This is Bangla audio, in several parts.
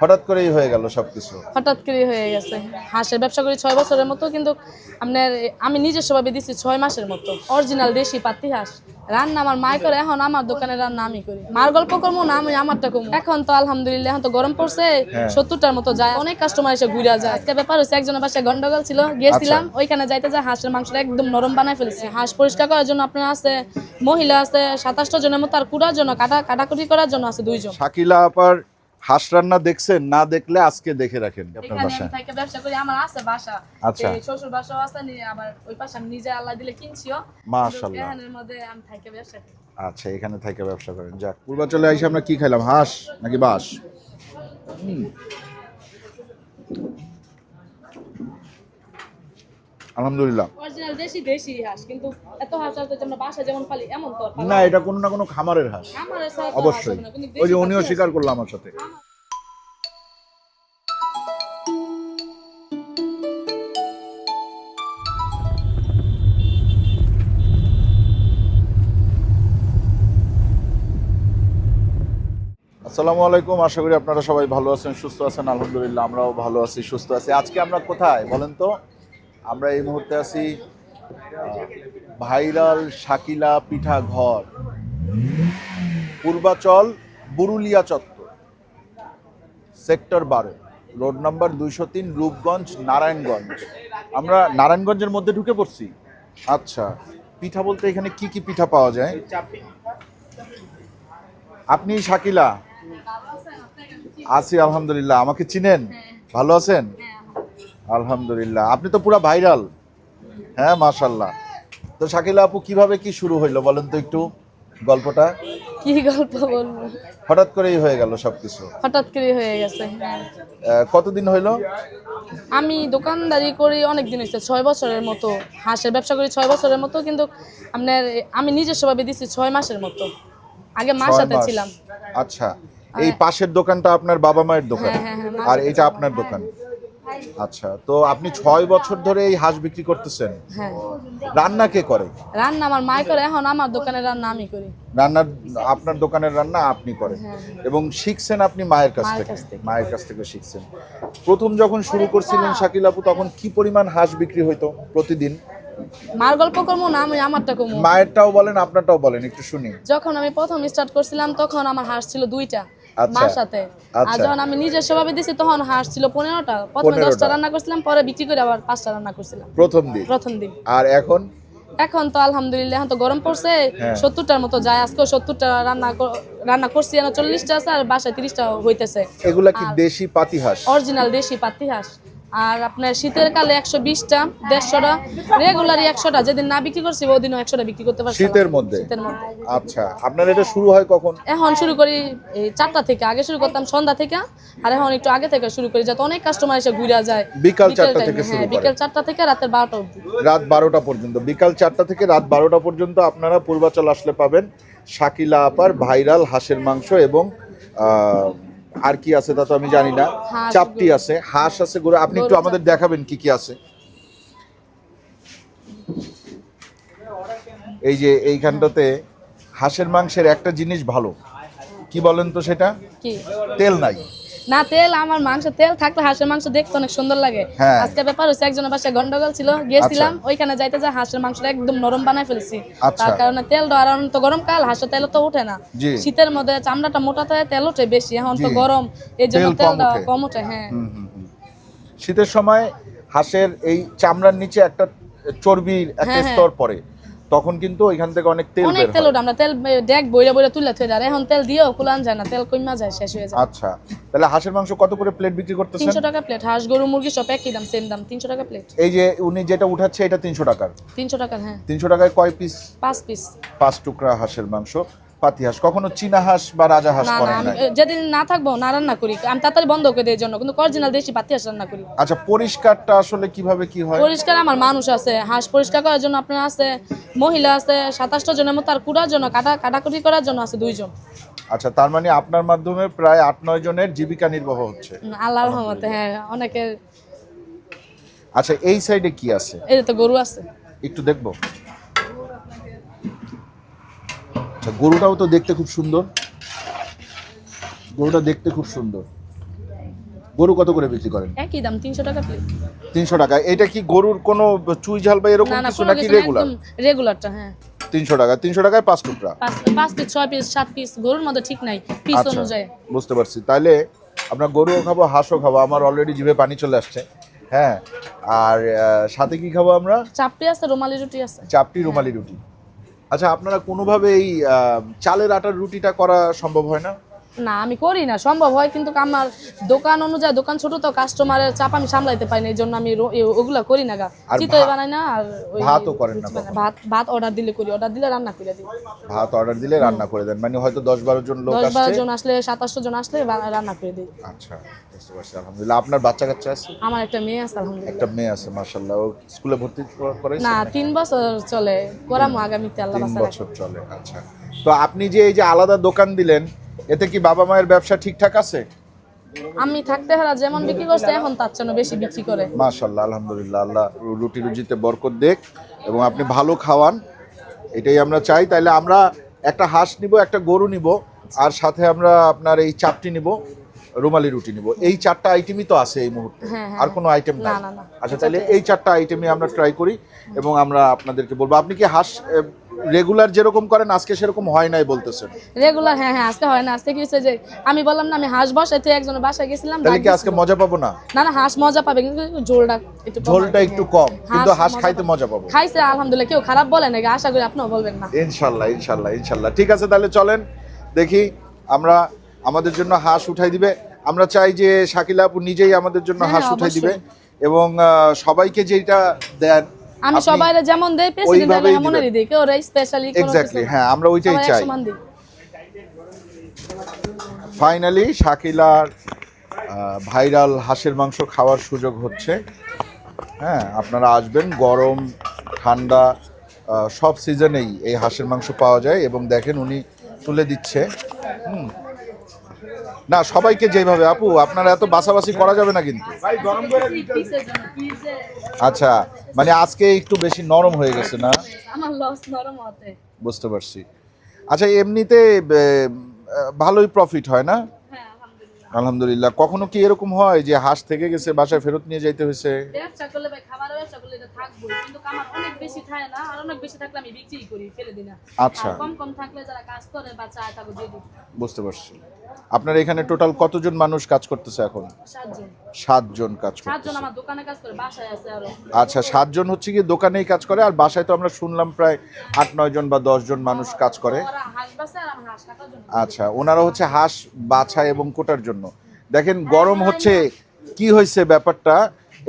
হঠাৎ করেই হয়ে গেল সবকিছু। হঠাৎ করে হয়ে গেছে। হাঁসের ব্যবসা করি ছয় বছরের মতো কিন্তু আপনার আমি নিজস্বভাবে দিচ্ছি ছয় মাসের মতো। অরিজিনাল দেশি পাতি হাঁস। রান্না আমার মায় করে এখন আমার দোকানে রান্না আমি করি। মার গল্প করব না আমি আমারটা করব। এখন তো আলহামদুলিল্লাহ এখন তো গরম পড়ছে সত্তরটার মতো যায়। অনেক কাস্টমার এসে ঘুরে যায়। আজকে ব্যাপার হচ্ছে একজনের পাশে গন্ডগোল ছিল গিয়েছিলাম ওইখানে যাইতে যায় হাঁসের মাংসটা একদম নরম বানাই ফেলেছি। হাঁস পরিষ্কার করার জন্য আপনার আছে মহিলা আছে সাতাশটা জনের মতো আর কুড়ার জন্য কাটা কাটাকুটি করার জন্য আছে দুইজন। শাকিলা আপার হাঁস রান্না দেখছেন না দেখলে আজকে দেখে রাখেন আপনার বাসায় থেকে ব্যবসা করি আমার আছে বাসা আচ্ছা। শ্বশুর বাসাও আছে আবার ওই পাশে আমি নিজে আল্লাহ দিলে কিনছিও মাশাআল্লাহ। এখানের মধ্যে আমি থেকে ব্যবসা করি আচ্ছা এখানে থেকে ব্যবসা করেন যাক পূর্বাচলে এসে আমরা কি খাইলাম হাঁস নাকি বাস হুম। আলহামদুলিল্লাহ। অরিজিনাল দেশি দেশি হাঁস কিন্তু এত হাঁস আমরা বাসায় যেমন পালি এমন তো না এটা কোনো না কোনো খামারের হাঁস। অবশ্যই। ওই যে উনিও স্বীকার করল আমার সাথে। আসসালামু আলাইকুম আশা করি আপনারা সবাই ভালো আছেন সুস্থ আছেন আলহামদুলিল্লাহ আমরাও ভালো আছি সুস্থ আছি। আজকে আমরা কোথায় বলেন তো? আমরা এই মুহূর্তে আছি ভাইরাল শাকিলা পিঠা ঘর পূর্বাচল বুরুলিয়া চত্বর সেক্টর বারো রোড নাম্বার দুইশো তিন রূপগঞ্জ নারায়ণগঞ্জ। আমরা নারায়ণগঞ্জের মধ্যে ঢুকে পড়ছি। আচ্ছা পিঠা বলতে এখানে কি কি পিঠা পাওয়া যায়? আপনি শাকিলা? আছি আলহামদুলিল্লাহ। আমাকে চিনেন? ভালো আছেন? আলহামদুলিল্লাহ। আপনি তো পুরো ভাইরাল। হ্যাঁ মাশাল্লাহ তো শাকিলা আপু কীভাবে কি শুরু হইল বলেন তো একটু? গল্পটা? কি গল্প বলব? হঠাৎ করেই হয়ে গেল সবকিছু। হঠাৎ করে হয়ে গেছে আহ, কতদিন হইল? আমি দোকানদারি করি অনেক দিন হয়েছে ছয় বছরের মতো। হাঁসের ব্যবসা করি ছয় বছরের মতো কিন্তু আপনার আমি নিজস্বভাবে দিচ্ছি ছয় মাসের মতো। আগে মার ছয় সাথে মাস। ছিলাম। আচ্ছা এই পাশের দোকানটা আপনার বাবা মায়ের দোকান। হ্যাঁ, হ্যাঁ, হ্যাঁ, আর এটা আপনার দোকান। আচ্ছা তো আপনি ছয় বছর ধরে এই হাঁস বিক্রি করতেছেন। হ্যাঁ। রান্না কে করে? রান্না আমার মায় করে এখন আমার দোকানে রান্না আমি করি। রান্নার আপনার দোকানের রান্না আপনি করেন। এবং শিখছেন আপনি মায়ের কাছ হ্যাঁ। থেকে। মায়ের কাছ থেকে শিখছেন। প্রথম যখন শুরু করছিলেন শাকিল আপু তখন কি পরিমাণ হাঁস বিক্রি হইতো প্রতিদিন? মার গল্প করব না আমি আমারটা মায়েরটাও বলেন আপনারটাও বলেন একটু শুনি। যখন আমি প্রথম স্টার্ট করছিলাম তখন আমার হাঁস ছিল দুইটা। মার সাথে। আর আচ্ছা। যখন আমি নিজের স্বভাবে দিছি তখন হাঁস ছিল পনেরোটা। প্রথমে দশটা রান্না করছিলাম পরে বিক্রি করে আবার পাঁচটা রান্না করছিলাম। প্রথম দিন? প্রথম দিন। আর এখন? এখন তো আলহামদুলিল্লাহ এখন তো গরম পড়ছে। হ্যাঁ। সত্তরটার মতো যায় আজকে সত্তরটা রান্না রান্না করছি চল্লিশটা আছে আর বাসায় তিরিশটা হইতেছে। এগুলা কি দেশি পাতি হাঁস অরিজিনাল দেশি পাতি হাঁস আর আপনার শীতের কালে একশো বিশটা দেড়শোটা রেগুলারই একশোটা যেদিন না বিক্রি করছি ওদিনও একশোটা বিক্রি করতে পারছি শীতের মধ্যে? শীতের মধ্যে। আচ্ছা আপনার এটা শুরু হয় কখন? এখন শুরু করি এই চারটা থেকে আগে শুরু করতাম সন্ধ্যা থেকে আর এখন একটু আগে থেকে শুরু করি যাতে অনেক কাস্টমার এসে ঘুরে যায়। বিকাল চারটা থেকে শুরু হ্যাঁ করে। বিকেল চারটা থেকে রাতের বারোটা অবধি। রাত বারোটা পর্যন্ত বিকাল চারটা থেকে রাত বারোটা পর্যন্ত আপনারা পূর্বাচল আসলে পাবেন শাকিলা আপার ভাইরাল হাঁসের মাংস এবং আহ, আর কি আছে তা তো আমি জানি না। চাপটি আছে হাঁস আছে গরু। আপনি একটু আমাদের দেখাবেন কি কি আছে। এই যে এইখানটাতে হাঁসের মাংসের একটা জিনিস ভালো। কি বলেন তো সেটা? তেল নাই। না তেল আমার মাংস তেল থাকলে হাঁসের মাংস দেখতে অনেক সুন্দর লাগে হ্যাঁ। আজকে ব্যাপার হচ্ছে একজনের বাসায় গন্ডগোল ছিল গিয়েছিলাম ওইখানে যাইতে যা হাঁসের মাংসটা একদম নরম বানায় ফেলছি আচ্ছা। তার কারণে তেল কারণে তো গরমকাল হাঁসের তেল তো ওঠে না শীতের মধ্যে চামড়াটা মোটা থাকে তেল ওঠে বেশি এখন তো গরম এই জন্য তেল তেল কম দেওয়া ওঠে। হ্যাঁ। শীতের সময় হাঁসের এই চামড়ার নিচে একটা চর্বির একটা হ্যাঁ, হ্যাঁ। স্তর পড়ে তখন কিন্তু ওইখান থেকে অনেক তেল অনেক বের তেল আমরা তেল ডেক বইরা বইরা তুলে থই যায় এখন তেল দিয়েও কুলান যায় না তেল কইমা যায় শেষ হয়ে যায়। আচ্ছা তাহলে হাঁসের মাংস কত করে প্লেট বিক্রি করতেছেন? তিনশো টাকা প্লেট হাঁস গরু মুরগি সব একই দাম সেম দাম তিনশো টাকা প্লেট এই যে উনি যেটা উঠাচ্ছে এটা তিনশো টাকার। তিনশো টাকা হ্যাঁ। তিনশো টাকায় কয় পিস পাঁচ পিস পাঁচ টুকরা হাঁসের মাংস। পাতি হাঁস কখনো চীনা হাঁস বা রাজা হাঁস না না যেদিন না থাকব না রান্না করি। আমি তাড়াতাড়ি বন্ধ করে এই জন্য কিন্তু অরিজিনাল দেশি পাতি হাঁস রান্না করি। আচ্ছা পরিষ্কারটা আসলে কীভাবে কি হয়? পরিষ্কার আমার মানুষ আছে হাঁস পরিষ্কার করার জন্য আপনার আছে মহিলা আছে সাতাশটা জনের মতো আর কুড়ার জন্য কাটা কাটাকুটি করার জন্য আছে দুইজন। আচ্ছা তার মানে আপনার মাধ্যমে প্রায় আট নয় জনের জীবিকা নির্বাহ হচ্ছে। আল্লাহর রহমতে হ্যাঁ অনেকের আচ্ছা এই সাইডে কি আছে? এই তো গরু আছে। একটু দেখব। আচ্ছা গরুটাও তো দেখতে খুব সুন্দর। গরুটা দেখতে খুব সুন্দর। গরু কত করে বিক্রি করেন? একই দাম তিনশো টাকা প্লেট তিনশো টাকা। এটা কি গরুর কোনো চুই ঝাল বা এরকম কিছু নাকি রেগুলার রেগুলারটা হ্যাঁ। তিনশো টাকা। তিনশো টাকায় পাঁচ টুকরা? পাঁচ পিস ছয় পিস সাত পিস গরুর মধ্যে ঠিক নাই পিস আচ্ছা অনুযায়ী। বুঝতে পারছি। তাহলে আমরা গরুও খাব হাঁসও খাব। আমার অলরেডি জিভে পানি চলে আসছে। হ্যাঁ আর সাথে কি খাব আমরা? চাপটি আছে রুমালি রুটি আছে। চাপটি রুমালি রুটি। আচ্ছা আপনারা কোনোভাবে এই চালের আটার রুটিটা করা সম্ভব হয় না? না আমি করি না সম্ভব হয় কিন্তু আমার দোকান অনুযায়ী দোকান ছোট তো কাস্টমারের চাপ আমি সামলাইতে পারি না এই জন্য আমি ওগুলা করি না গা। চিতই বানাই না আর ভাতও করেন না ভাত ভাত অর্ডার দিলে করি অর্ডার দিলে রান্না করে দিই। ভাত অর্ডার দিলে রান্না করে দেন মানে হয়তো দশ বারো জন লোক দশ বারো আসছে। জন আসলে সাতাশশো জন আসলে রান্না করে দিই। আচ্ছা বুঝতে পারছি আলহামদুলিল্লাহ। আপনার বাচ্চা কাচ্চা আছে? আমার একটা মেয়ে আছে আলহামদুলিল্লাহ। একটা মেয়ে আছে স্কুলে ভর্তি করাইছেন না বছর চলে করামো আগামীতে আল্লাহ বছর চলে আচ্ছা। তো আপনি যে এই যে আলাদা দোকান দিলেন এতে কি বাবা মায়ের ব্যবসা ঠিকঠাক আছে? আমি থাকতে হারা যেমন বিক্রি করছে এখন তার জন্য বেশি বিক্রি করে। মাশাল্লাহ আলহামদুলিল্লাহ আল্লাহ রুটি রুজিতে বরকত দেখ এবং আপনি ভালো খাওয়ান এটাই আমরা চাই। তাইলে আমরা একটা হাঁস নিব একটা গরু নিব আর সাথে আমরা আপনার এই চাপটি নিব রুমালি রুটি নিব। এই চারটা আইটেমই তো আছে এই মুহূর্তে হ্যাঁ, হ্যাঁ। আর কোনো আইটেম নাই। না। আচ্ছা তাহলে এই চারটা আইটেমই আমরা ট্রাই করি এবং আমরা আপনাদেরকে বলব আপনি কি হাঁস রেগুলার যেরকম করেন আজকে সেরকম হয় নাই বলতেছেন। রেগুলার হ্যাঁ হ্যাঁ আজকে হয় না। আজকে কি হয়েছে যে আমি বললাম না আমি হাঁস বসাইতে একজনের বাসায় গেছিলাম তাহলে কি আজকে মজা পাবো না? না না হাঁস মজা পাবে কিন্তু ঝোলটা একটু কম ঝোলটা একটু হ্যাঁ। কম কিন্তু হাঁস খাইতে মজা পাবো। খাইছে আলহামদুলিল্লাহ কেউ খারাপ বলে নাকি আশা করি আপনিও বলবেন না। ইনশাল্লাহ ইনশাল্লাহ ইনশাল্লাহ। ঠিক আছে তাহলে চলেন দেখি আমরা আমাদের জন্য হাঁস উঠাই দিবে। আমরা চাই যে শাকিলা আপু নিজেই আমাদের জন্য হ্যাঁ, হাঁস উঠাই দিবে। এবং আহ, সবাইকে যেটা দেন আমি আপনি- যেমন দেই প্রেসিডেন্ট এমনই দিই কেউ স্পেশালি কোনো এক্স্যাক্টলি হ্যাঁ আমরা ওইটাই চাই। ফাইনালি শাকিলার ভাইরাল হাঁসের মাংস খাওয়ার সুযোগ হচ্ছে। হ্যাঁ আপনারা আসবেন গরম ঠান্ডা সব সিজনেই এই হাঁসের মাংস পাওয়া যায় এবং দেখেন উনি তুলে দিচ্ছে। হুম। না সবাইকে যেভাবে আপু আপনারা এত বাসাবাসি করা যাবে না কিন্তু। আচ্ছা মানে আজকে একটু বেশি নরম হয়ে গেছে না? আমার লস নরম হতে। বুঝতে পারছি। আচ্ছা এমনিতে ভালোই প্রফিট হয় না? আলহামদুলিল্লাহ। কখনো কি এরকম হয় যে হাঁস থেকে গেছে বাসায় ফেরত নিয়ে যাইতে হয়েছে? ব্যবসা করলে ভাই খাবারের ব্যবসা করলে এটা থাকব। কিন্তু আমার অনেক বেশি থাকে না আর অনেক বেশি থাকলে আমি বিক্রি করি ফেলে দিই না। আচ্ছা। কম কম থাকলে যারা কাজ করে বা চায় তাকে দিয়ে দিই। বুঝতে পারছি। আপনার এখানে টোটাল কতজন মানুষ কাজ করতেছে এখন? সাতজন। সাতজন কাজ সাতজন করতেছে। আমার দোকানে কাজ করে বাসায় আছে আরও। আচ্ছা সাতজন হচ্ছে কি দোকানেই কাজ করে আর বাসায় তো আমরা শুনলাম প্রায় আট নয় জন বা দশ জন মানুষ কাজ করে। আচ্ছা ওনারা হচ্ছে হাঁস বাছা এবং কোটার জন্য। দেখেন গরম হচ্ছে কি হয়েছে ব্যাপারটা?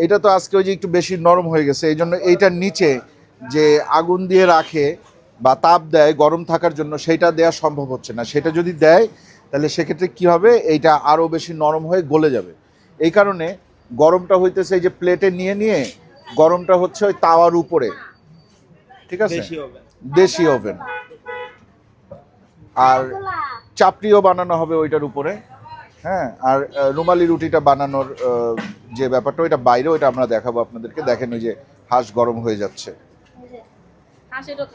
এটা তো আজকে ওই যে একটু বেশি নরম হয়ে গেছে এই জন্য এইটার নিচে যে আগুন দিয়ে রাখে বা তাপ দেয় গরম থাকার জন্য সেটা দেওয়া সম্ভব হচ্ছে না। সেটা যদি দেয় তাহলে সেক্ষেত্রে কি হবে? এইটা আরও বেশি নরম হয়ে গলে যাবে। এই কারণে গরমটা হইতেছে এই যে প্লেটে নিয়ে নিয়ে গরমটা হচ্ছে ওই তাওয়ার উপরে। ঠিক আছে? দেশি ওভেন। আর চাপড়িও বানানো হবে ওইটার উপরে। হ্যাঁ আর রুমালি রুটিটা বানানোর যে ব্যাপারটা ওইটা বাইরে ওইটা আমরা দেখাবো আপনাদেরকে। দেখেন ওই যে হাঁস গরম হয়ে যাচ্ছে।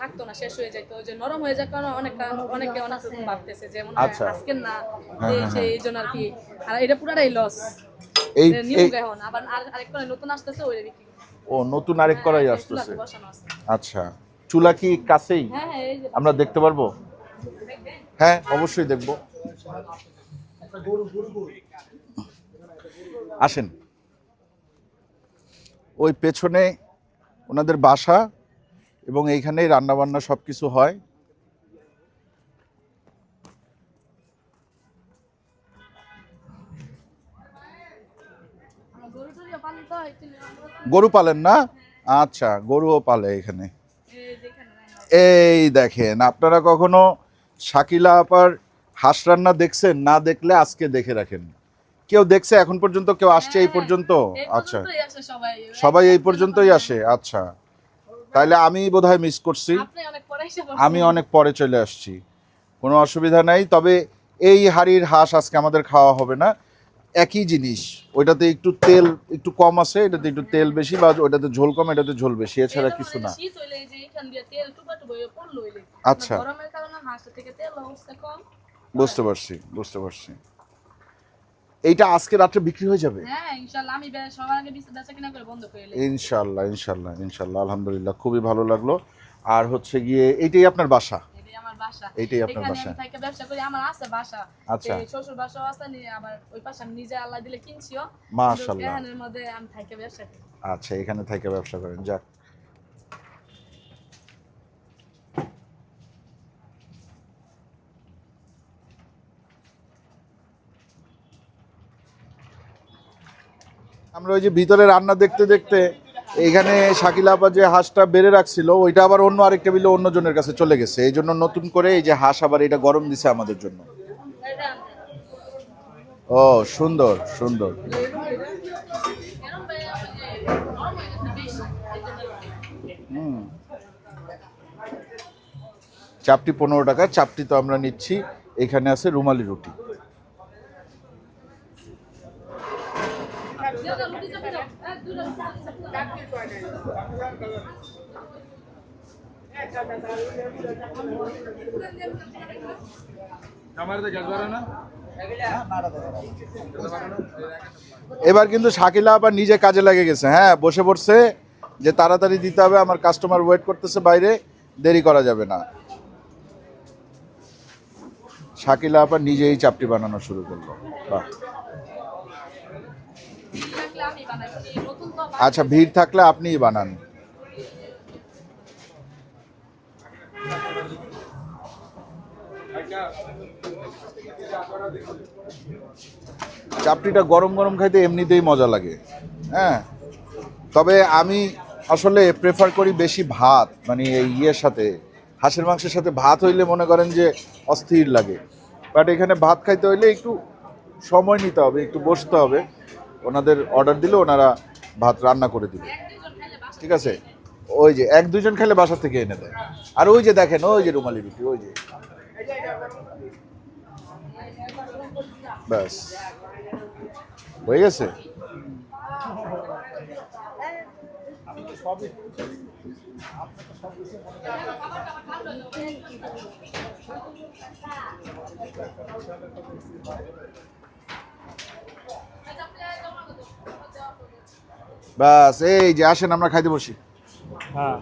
থাকতো না শেষ হয়ে যে নরম হয়ে যাওয়ার কারণে অনেক অনেকে অনেক ভাবতেছে যে মনে হয় আচ্ছা। আজকে না হ্যাঁ, এই হ্যাঁ, যে এই জন্য আর কি। আর এটা পুরাটাই লস এই এখন আবার আর- আরেক করে নতুন আসতেছে ওই বিক্রি ও নতুন আরেক করাই হ্যাঁ, আসতেছে। আচ্ছা। চুলা কি কাছেই? হ্যাঁ হ্যাঁ আমরা দেখতে পারব? হ্যাঁ অবশ্যই দেখব। আসেন। ওই পেছনে ওনাদের বাসা এবং এইখানেই রান্নাবান্না সব কিছু হয়। গরু পালন না? আচ্ছা গরুও পালে এখানে। এই দেখেন, আপনারা কখনো শাকিলা আপার হাঁস রান্না দেখছেন না দেখলে আজকে দেখে রাখেন। কেউ দেখছে এখন পর্যন্ত কেউ আসছে এই পর্যন্ত? আচ্ছা। সবাই। এই পর্যন্তই আসে আচ্ছা। তাইলে আমি বোধহয় মিস করছি। আমি অনেক পরে চলে আসছি। কোনো অসুবিধা নাই তবে এই হাড়ির হাঁস আজকে আমাদের খাওয়া হবে না। একই জিনিস ওইটাতে একটু তেল একটু কম আছে এটাতে একটু তেল বেশি বা ওইটাতে ঝোল কম এটাতে ঝোল বেশি এছাড়া কিছু না। হয়ে আচ্ছা। বুঝতে পারছি বুঝতে পারছি। এইটা আজকে রাত্রে বিক্রি হয়ে যাবে? হ্যাঁ ইনশাল্লাহ আমি সবার আগে বেচা কিনা করে বন্ধ করে আলহামদুলিল্লাহ খুবই ভালো লাগল। আর হচ্ছে গিয়ে এইটাই আপনার বাসা? এটাই আমার বাসা। এইটাই আপনার এখানে বাসা। ব্যবসা করি আমার আছে বাসা। আচ্ছা। এই শ্বশুর বাসাও আছে আবার ওই পাশে আমি নিজে আল্লাহ দিলে কিনছিও। মাশাআল্লাহ। এখানের মধ্যে আমি থেকে ব্যবসা করি। আচ্ছা এখানে থেকে ব্যবসা করেন যাক। আমরা ওই যে ভিতরে রান্না দেখতে দেখতে এখানে শাকিলা আপা যে হাঁসটা বেড়ে রাখছিল, ওইটা আবার অন্য আরেকটা টেবিলে অন্য জনের কাছে চলে গেছে। এই জন্য নতুন করে এই যে হাঁস আবার এটা গরম দিছে আমাদের জন্য। ও, সুন্দর সুন্দর। চাপটি পনেরো টাকা, চাপটি তো আমরা নিচ্ছি। এখানে আছে রুমালি রুটি। এবার কিন্তু শাকিলা আবার নিজে কাজে লেগে গেছে। হ্যাঁ বসে পড়ছে। যে তাড়াতাড়ি দিতে হবে, আমার কাস্টমার ওয়েট করতেছে বাইরে, দেরি করা যাবে না। শাকিলা আবার নিজেই চাপটি বানানো শুরু করল। বাহ আমি বানাইছি নতুন তো আচ্ছা ভিড় থাকলে আপনিই বানান। চাপটিটা গরম গরম খাইতে এমনিতেই মজা লাগে। হ্যাঁ তবে আমি আসলে প্রেফার করি বেশি ভাত মানে এই ইয়ের সাথে, হাঁসের মাংসের সাথে ভাত হইলে মনে করেন যে অস্থির লাগে। বাট এখানে ভাত খাইতে হইলে একটু সময় নিতে হবে, একটু বসতে হবে। ওনাদের অর্ডার দিলে ওনারা ভাত রান্না করে দিবে ঠিক আছে? ওই যে এক দুজন খেলে বাসা থেকে এনে দেয়। আর ওই যে দেখেন, ওই যে রুমালি রুটি, ওই যে। ব্যাস। হয়ে গেছে? ব্যাস এই যে আসেন আমরা খাইতে বসি। হ্যাঁ।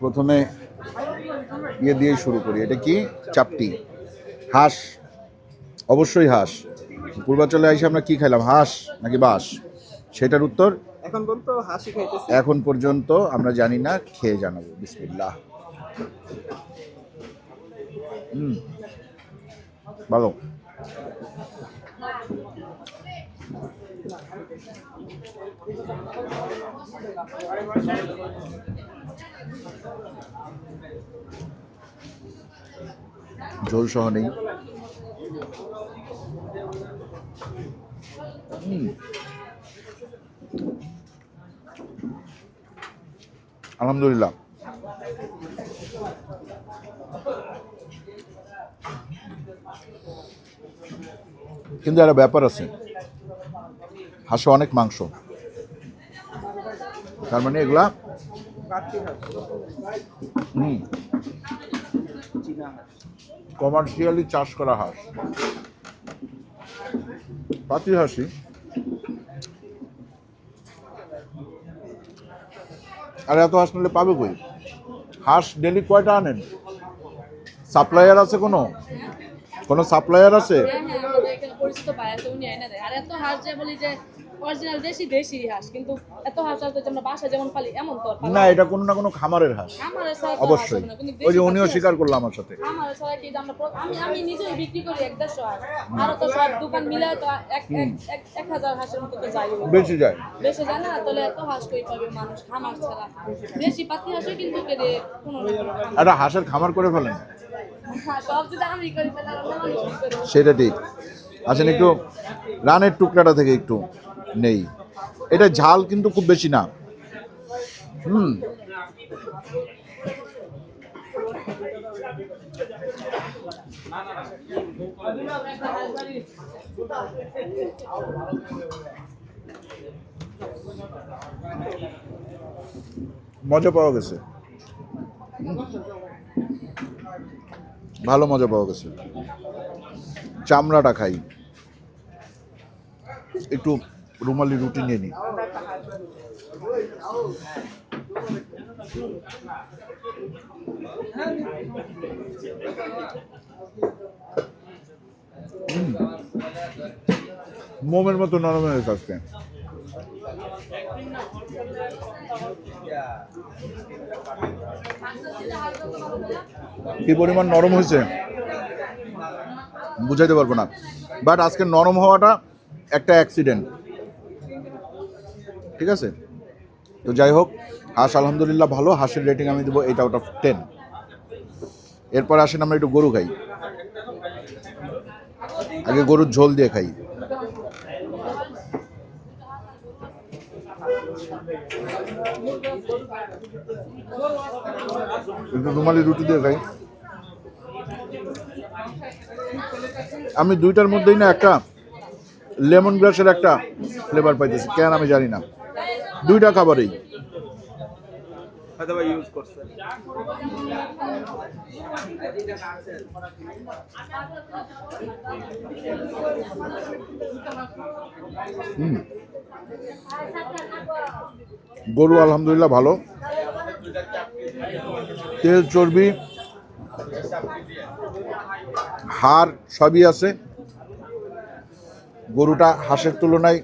প্রথমে ইয়ে দিয়ে শুরু করি। এটা কি? চাপটি। হাঁস। অবশ্যই হাঁস। পূর্বাচলে এসে আমরা কি খাইলাম? হাঁস নাকি বাস সেটার উত্তর? এখন পর্যন্ত হাসি খাইতেছি। এখন পর্যন্ত আমরা জানি না খেয়ে জানাব। বিসমিল্লাহ। হুম। ভালো। ঝোল সহ নেই। আলহামদুলিল্লাহ। কিন্তু একটা ব্যাপার আছে। হাঁসে অনেক মাংস। তার মানে এগুলা হুম। কমার্শিয়ালি চাষ করা হাঁস। পাতি হাসি আর এত হাঁস নিলে পাবে কই? হাঁস ডেলি কয়টা আনেন? সাপ্লায়ার আছে কোনো? কোনো সাপ্লায়ার আছে? অরিজিনাল দেশি দেশি হাঁস কিন্তু এত হাঁস আসলে যে আমরা বাসায় যেমন পালি এমন তো না এটা কোনো না কোনো খামারের হাঁস। আমাদের ছাড়া অবশ্যই। ওই যে উনিও স্বীকার করল আমার সাথে। আমাদের ছাড়া কি আমরা আমি আমি নিজেই বিক্রি করি এক দেড়শো হাঁস। আরও তো সব দোকান মিলে তো এক এক- হাজার হাঁসের মতো তো যাই বেশি যায়। বেশি যায় না তাহলে এত হাঁস কই পাবে মানুষ খামার ছাড়া? দেশি পাতি হাঁসও কিন্তু কেটে কোনো একটা হাঁসের খামার করে ফেলেন। হ্যাঁ? সেটা ঠিক। আসেন একটু রানের টুকরাটা থেকে একটু। নেই। এটা ঝাল কিন্তু খুব বেশি না। হুম। মজা পাওয়া গেছে। ভালো মজা পাওয়া গেছে। চামড়াটা খাই। একটু রুমালি রুটি নিয়ে নিই মোমের মতো নরম হয়ে আজকে। কি পরিমাণ নরম হয়েছে? বুঝাইতে পারব না। বাট আজকে নরম হওয়াটা একটা অ্যাক্সিডেন্ট। ঠিক আছে? তো যাই হোক, হাঁস আলহামদুলিল্লাহ ভালো, হাঁসের রেটিং আমি দেবো এইট আউট অফ টেন এরপর আসেন আমরা একটু গরু খাই। আগে গরুর ঝোল দিয়ে খাই। রুমালি রুটি দিয়ে খাই। আমি দুইটার মধ্যেই না একটা লেমন গ্রাসের একটা ফ্লেভার পাইতেছি। কেন আমি জানি না। দুইটা হুম। গরু আলহামদুলিল্লাহ ভালো। তেল চর্বি হাড় সবই আছে। গরুটা হাঁসের তুলনায়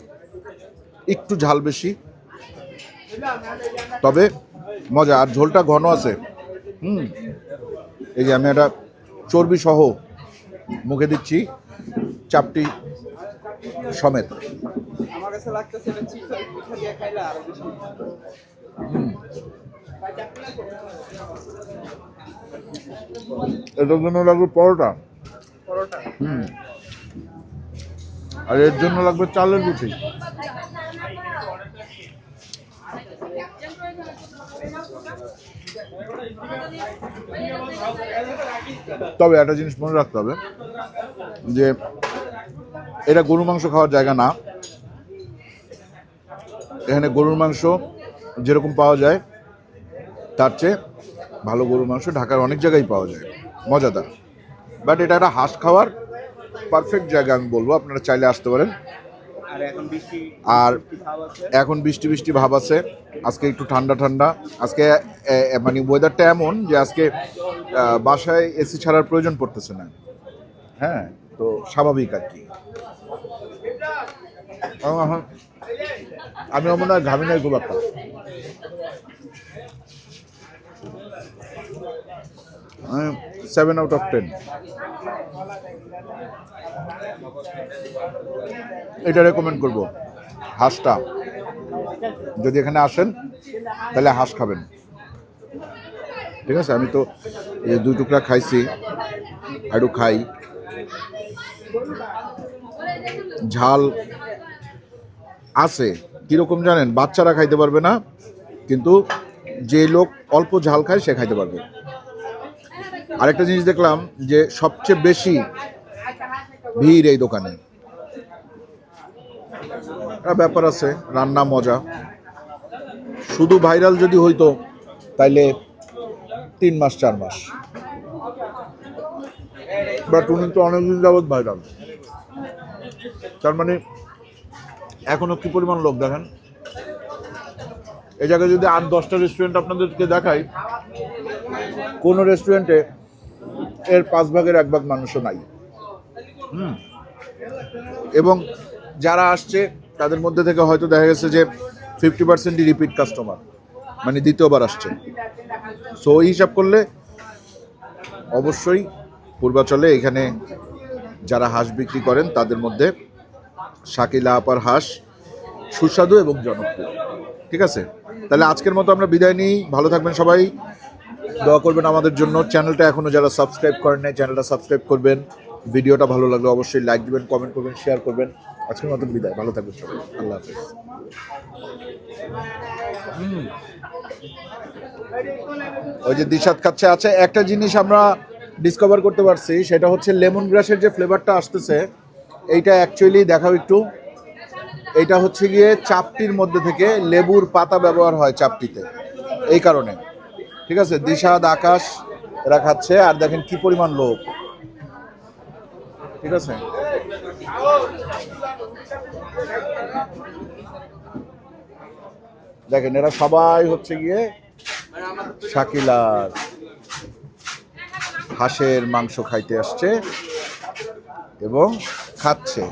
একটু ঝাল বেশি। তবে মজা আর ঝোলটা ঘন আছে। হুম। এই যে আমি একটা চর্বি সহ মুখে দিচ্ছি চাপটি সমেত। আমার কাছে লাগতেছে এটা চিঠা পিঠা দিয়ে খাইলে আরও বেশি এটার জন্য লাগবে পরোটা। পরোটা? হুম। আর এর জন্য লাগবে চালের রুটি তবে একটা জিনিস মনে রাখতে হবে, যে এটা গরু মাংস খাওয়ার জায়গা না। এখানে গরুর মাংস যেরকম পাওয়া যায়, তার চেয়ে ভালো গরুর মাংস ঢাকার অনেক জায়গায় পাওয়া যায়। মজাদার। বাট এটা একটা হাঁস খাওয়ার পারফেক্ট জায়গা আমি বলব, আপনারা চাইলে আসতে পারেন। আর এখন বৃষ্টি বৃষ্টি ভাব আছে। আজকে একটু ঠান্ডা ঠান্ডা। আজকে মানে ওয়েদারটা এমন যে আজকে বাসায় এসি ছাড়ার প্রয়োজন পড়তেছে না। হ্যাঁ তো স্বাভাবিক আর কি। আমি মনে হয় ঘামি নাই খুব একটা। সেভেন আউট অফ টেন এটা রেকমেন্ড করব। হাঁসটা। যদি এখানে আসেন, তাহলে হাঁস খাবেন। ঠিক আছে? আমি তো দুই টুকরা খাইছি। আরও খাই। ঝাল আছে। কীরকম জানেন? বাচ্চারা খাইতে পারবে না, কিন্তু যে লোক অল্প ঝাল খায়, সে খাইতে পারবে। আরেকটা জিনিস দেখলাম যে সবচেয়ে বেশি ভিড় এই দোকানে। ব্যাপার আছে, রান্না মজা। শুধু ভাইরাল যদি হইতো, তাইলে তিন মাস, চার মাস। বাট উনি তো অনেকদিন যাবৎ ভাইরাল। তার মানে এখনও কি পরিমাণ লোক দেখেন? এ জায়গায় যদি আট, দশটা রেস্টুরেন্ট আপনাদেরকে দেখাই, কোনো রেস্টুরেন্টে এর পাঁচ ভাগের এক ভাগ মানুষও নাই। হুম। এবং যারা আসছে তাদের মধ্যে থেকে হয়তো দেখা গেছে যে ফিফটি পার্সেন্টই রিপিট কাস্টমার মানে দ্বিতীয়বার আসছে। সো ওই হিসাব করলে অবশ্যই পূর্বাচলে এখানে যারা হাঁস বিক্রি করেন, তাদের মধ্যে শাকিলা, আপার হাঁস সুস্বাদু এবং জনপ্রিয়। ঠিক আছে? তাহলে আজকের মতো আমরা বিদায় নিই। ভালো থাকবেন সবাই। দোয়া করবেন আমাদের জন্য। চ্যানেলটা এখনও যারা সাবস্ক্রাইব করেন নাই, চ্যানেলটা সাবস্ক্রাইব করবেন। ভিডিওটা ভালো লাগলে অবশ্যই লাইক দিবেন কমেন্ট করবেন শেয়ার করবেন। আজকের মতো বিদায়, ভালো থাকবেন সবাই। আল্লাহ। ওই যে দিশাত খাচ্ছে আছে, একটা জিনিস আমরা ডিসকভার করতে পারছি, সেটা হচ্ছে লেমন গ্রাসের যে ফ্লেভারটা আসতেছে, এইটা অ্যাকচুয়ালি দেখাও একটু। এটা হচ্ছে গিয়ে চাপটির মধ্যে থেকে লেবুর পাতা ব্যবহার হয় চাপটিতে, এই কারণে। ঠিক আছে? দিশাদ আকাশ, এরা খাচ্ছে, আর দেখেন কি পরিমাণ লোক ঠিক আছে? দেখেন এরা সবাই হচ্ছে গিয়ে শাকিলার হাঁসের মাংস খাইতে আসছে এবং খাচ্ছে।